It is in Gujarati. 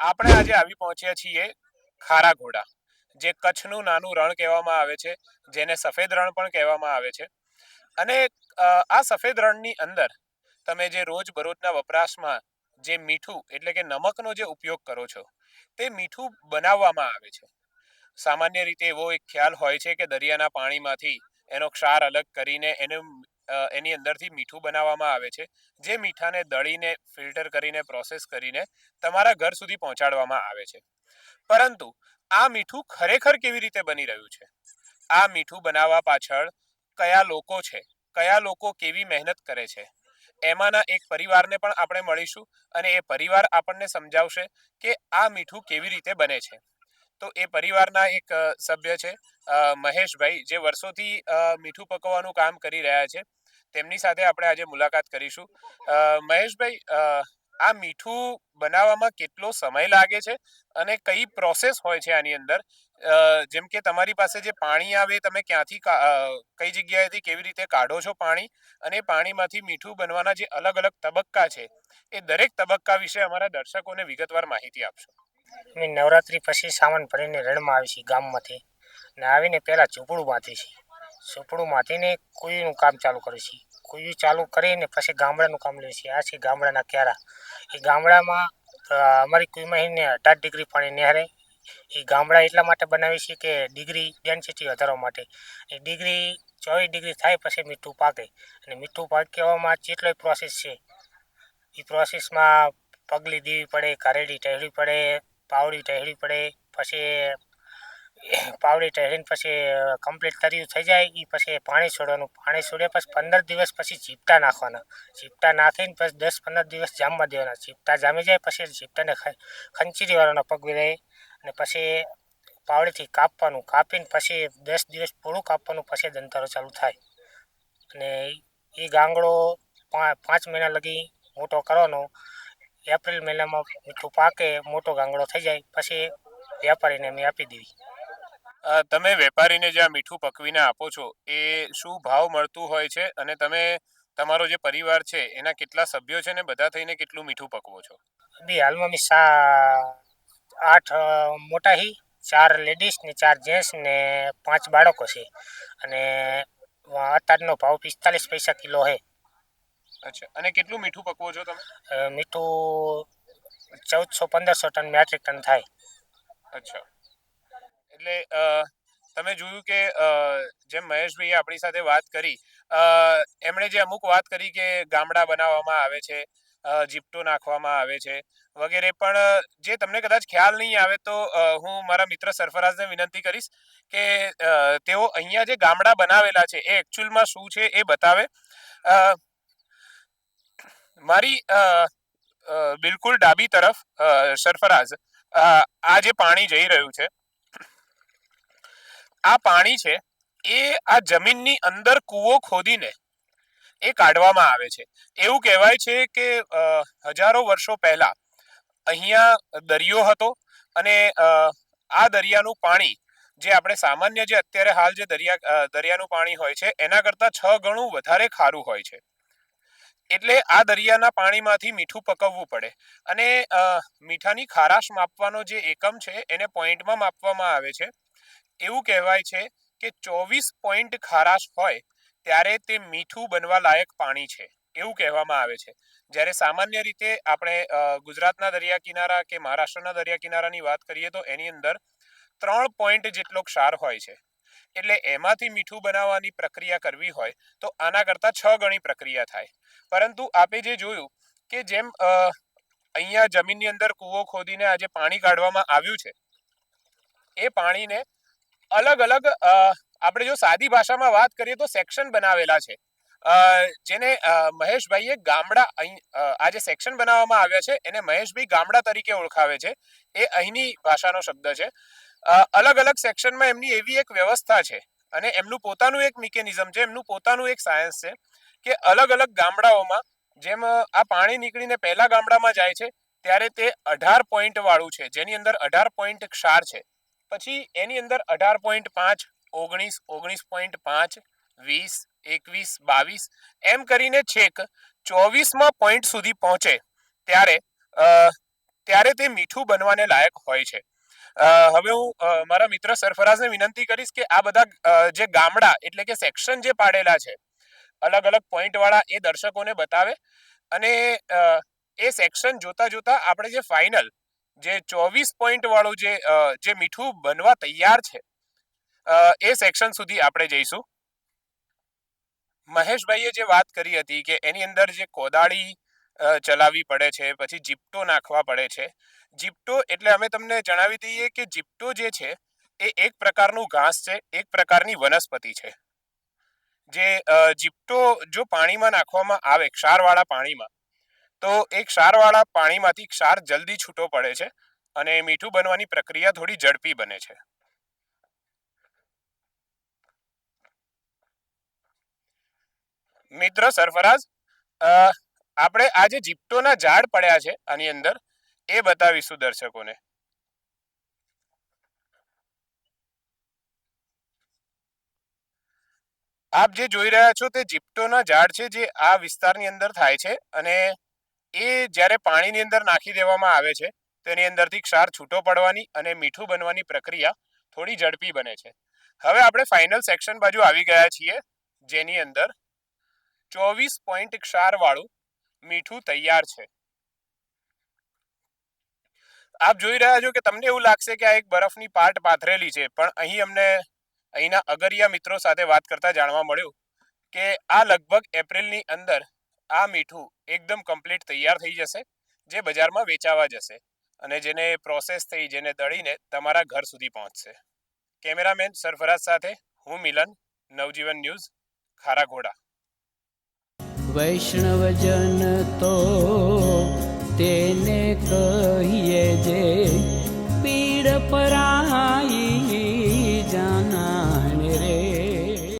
આપણે આજે આવી પહોંચ્યા છીએ ખારા ઘોડા જે કચ્છનું નાનું રણ કહેવામાં આવે છે, જેને સફેદ રણ પણ કહેવામાં આવે છે. અને આ સફેદ રણની અંદર તમે જે રોજ બરોજના વપરાશમાં જે મીઠું એટલે કે નમકનો જે ઉપયોગ કરો છો, તે મીઠું બનાવવામાં આવે છે. સામાન્ય રીતે એવો એક ખ્યાલ હોય છે કે દરિયાના પાણીમાંથી એનો ક્ષાર અલગ કરીને એને એની અંદરથી મીઠું બનાવવામાં આવે છે, જે મીઠાને દળીને, ફિલ્ટર કરીને, પ્રોસેસ કરીને તમારા ઘર સુધી પહોંચાડવામાં આવે છે. પરંતુ આ મીઠું ખરેખર કેવી રીતે બની રહ્યું છે? આ મીઠું બનાવવા પાછળ કયા લોકો છે, કયા લોકો કેવી મહેનત કરે છે. એમાંના એક પરિવારને પણ આપણે મળીશું અને એ પરિવાર આપણને સમજાવશે કે આ મીઠું કેવી રીતે બને છે. તો એ પરિવારના એક સભ્ય છે મહેશભાઈ, જે વર્ષોથી મીઠું પકવવાનું કામ કરી રહ્યા છે. તેમની સાથે આપણે આજે મુલાકાત કરીશું. મહેશભાઈ આ મીઠું બનાવવામાં કેટલો સમય લાગે છે અને કઈ પ્રોસેસ હોય છે આની અંદર? જેમ કે તમારી પાસે જે પાણી આવે, તમે ક્યાંથી કઈ જગ્યાએથી કેવી રીતે કાઢો છો પાણી? અને પાણીમાંથી મીઠું બનવાના જે અલગ અલગ તબક્કા છે, એ દરેક તબક્કા વિશે અમારા દર્શકોને વિગતવાર માહિતી આપશો. અમે નવરાત્રિ પછી સામાન ભરીને રણમાં આવી છીએ ગામમાંથી ને આવીને પહેલાં ઝૂંપડું બાંધી છીએ. ઝૂંપડું બાંધીને કોઈનું કામ ચાલુ કરે છીએ. કુઈ ચાલુ કરીને પછી ગામડાનું કામ લઈએ છીએ આ છે ગામડાના ક્યારા. એ ગામડામાં અમારી કુઈમાં એને અઢાર ડિગ્રી પાણી નહેરે. એ ગામડા એટલા માટે બનાવી છે કે ડિગ્રી ડેન્સિટી વધારવા માટે. એ ડિગ્રી ચોવીસ ડિગ્રી થાય પછી મીઠું પાકે. અને મીઠું પાકવામાં જેટલોય પ્રોસેસ છે, એ પ્રોસેસમાં પગલી દેવી પડે, કારેડી ટેહવી પડે, પાવડી ટેહવી પડે, પછી પાવડી ટેહરીને પછી કમ્પ્લીટ તર્યું થઈ જાય. એ પછી પાણી છોડવાનું. પાણી છોડ્યા પછી પંદર દિવસ પછી ચીપટા નાખવાના. ચીપટા નાખીને પછી દસ પંદર દિવસ જામવા દેવાના. ચીપટા જામી જાય પછી ચીપટાને ખંચી ખંચરી પગવી રહે અને પછી પાવડીથી કાપવાનું. કાપીને પછી દસ દિવસ પૂરું કાપવાનું, પછી દંતારો ચાલુ થાય. અને એ ગાંગડો પાંચ મહિના લગી મોટો કરવાનો. એપ્રિલ મહિનામાં મીઠું પાકે, મોટો ગાંગડો થઈ જાય. પછી વેપારીને અમે આપી દેવી. તમે વેપારીને જે આ મીઠું પકવીને આપો છો એ શું ભાવ મળતું હોય છે? અને તમે તમારો જે પરિવાર છે એના કેટલા સભ્યો છે ને બધા થઈને કેટલું મીઠું પકવો છો? બી હાલમાં અમે સા આઠ અ, મોટા હી ચાર લેડીઝ ને ચાર જેન્ટ્સ ને પાંચ બાળકો છે. અને અત્યારનો ભાવ પિસ્તાલીસ પૈસા કિલો છે અચ્છા અને કેટલું મીઠું પકવો છો તમે? અ, મીઠું ચૌદસો પંદરસો ટન મેટ્રિક ટન થાય. અચ્છા. એટલે તમે જોયું કે જેમ મહેશભાઈએ આપણી સાથે વાત કરી એમણે જે અમુક વાત કરી કે ગામડા બનાવવામાં આવે છે જીપટો નાખવામાં આવે છે, વગેરે, પણ જે તમને કદાચ ખ્યાલ નહીં આવે તો હું મારા મિત્ર સરફરાઝને વિનંતી કરીશ કે તેઓ અહીંયા જે ગામડા બનાવેલા છે, એ એકચ્યુઅલમાં શું છે એ બતાવે. મારી બિલકુલ ડાબી તરફ સરફરાજ આ જે પાણી જઈ રહ્યું છે આ પાણી છે, એ આ જમીનની અંદર કૂવો ખોદીને એ કાઢવામાં આવે છે. એવું કહેવાય છે કે હજારો વર્ષો પહેલા અહીંયા દરિયો હતો અને આ દરિયાનું પાણી જે આપણે સામાન્ય જે અત્યારે હાલ જે દરિયા દરિયાનું પાણી હોય છે, એના કરતાં છ ગણું વધારે ખારું હોય છે. એટલે આ દરિયાના પાણીમાંથી મીઠું પકવવું પડે અને મીઠાની ખારાશ માપવાનો જે એકમ છે, એને પોઈન્ટમાં માપવામાં આવે છે. એવું કહેવાય છે કે ચોવીસ પોઈન્ટ ખારાશ હોય, ત્યારે તે મીઠું બનવા લાયક પાણી છે, એવું કહેવામાં આવે છે. જ્યારે સામાન્ય રીતે આપણે ગુજરાતના દરિયા કિનારા કે મહારાષ્ટ્રના દરિયા કિનારાની વાત કરીએ તો એની અંદર ત્રણ પોઈન્ટ જેટલો ક્ષાર હોય છે. એટલે એમાંથી મીઠું બનાવવાની પ્રક્રિયા કરવી હોય, તો આના કરતાં છ ગણી પ્રક્રિયા થાય. પરંતુ આપે જે જોયું કે જેમ અહીંયા જમીનની અંદર કૂવો ખોદીને આજે પાણી કાઢવામાં આવ્યું છે, એ પાણીને અલગ અલગ આપણે જો સાદી ભાષામાં વાત કરીએ તો સેક્શન બનાવેલા છે. જેને મહેશભાઈએ ગામડા અહીં આ જે સેક્શન બનાવવામાં આવ્યા છે એને મહેશભાઈ ગામડા તરીકે ઓળખાવે છે. એ અહીંની ભાષાનો શબ્દ છે. અલગ અલગ સેક્શનમાં એમની એવી એક વ્યવસ્થા છે અને એમનું પોતાનું એક મિકેનિઝમ છે, એમનું પોતાનું એક સાયન્સ છે કે અલગ અલગ ગામડાઓમાં જેમ આ પાણી નીકળીને પહેલા ગામડામાં જાય છે, ત્યારે તે અઢાર પોઈન્ટ વાળું છે, જેની અંદર અઢાર પોઈન્ટ ક્ષાર છે. પછી એની અંદર અઢાર પોઈન્ટ પાંચ, ઓગણીસ ઓગણીસ પોઈન્ટ પાંચ, વીસ, એકવીસ, બાવીસ, એમ કરીને છેક ચોવીસમાં પોઈન્ટ સુધી પહોંચે ત્યારે ત્યારે તે મીઠું બનવાને લાયક હોય છે. હવે હું મારા મિત્ર સરફરાઝને વિનંતી કરીશ કે આ બધા જે ગામડા એટલે કે સેક્શન જે પાડેલા છે, અલગ અલગ પોઈન્ટ વાળા એ દર્શકોને બતાવે અને એ સેક્શન જોતા જોતા આપણે જે ફાઇનલ જે ચોવીસ પોઈન્ટ વાળું જે જે મીઠું બનવા તૈયાર છે એ સેક્શન સુધી આપણે જઈશું. મહેશભાઈએ જે વાત કરી હતી કે એની અંદર જે કોદાળી ચલાવવી પડે છે, પછી જીપટો નાખવા પડે છે. જીપટો એટલે અમે તમને જણાવી દઈએ કે જીપટો જે છે, એ એક પ્રકારનું ઘાસ છે, એક પ્રકારની વનસ્પતિ છે. જે જીપટો જો પાણીમાં નાખવામાં આવે, ક્ષારવાળા પાણીમાં તો એ ક્ષારવાળા પાણીમાંથી ક્ષાર જલ્દી છૂટો પડે છે અને મીઠું બનવાની પ્રક્રિયા થોડી ઝડપી બને છે. મિત્ર સરફરાઝ અ, આપણે આજે જીપ્ટોના ઝાડ પડ્યા છે આની અંદર. એ બતાવીશું દર્શકોને. આપ જે જોઈ રહ્યા છો તે જીપ્ટોના ઝાડ છે જે આ વિસ્તારની અંદર થાય છે અને એ જ્યારે પાણીની અંદર નાખી દેવામાં આવે છે તેની અંદરથી ક્ષાર છૂટો પડવાની અને મીઠું બનવાની પ્રક્રિયા થોડી ઝડપી બને છે. હવે આપણે ફાઇનલ સેક્શન બાજુ આવી ગયા છીએ, જેની અંદર ચોવીસ પોઈન્ટ ક્ષાર વાળું મીઠું તૈયાર છે. આપ જોઈ રહ્યા છો કે તમને એવું લાગશે કે આ એક બરફની પાર્ટ પાથરેલી છે, પણ અહીં અમને અહીંના અગરિયા મિત્રો સાથે વાત કરતા જાણવા મળ્યું કે આ લગભગ એપ્રિલની અંદર આ મીઠું એકદમ કમ્પ્લીટ તૈયાર થઈ જશે, જે બજારમાં વેચાવા જશે અને જેને પ્રોસેસ થઈ, જેને દળીને તમારા ઘર સુધી પહોંચશે. કેમેરામેન સરફરાજ સાથે હું મિલન, નવજીવન ન્યૂઝ, ખારાઘોડા. વૈષ્ણવજન તો તેને કહીએ જે પીડ પરા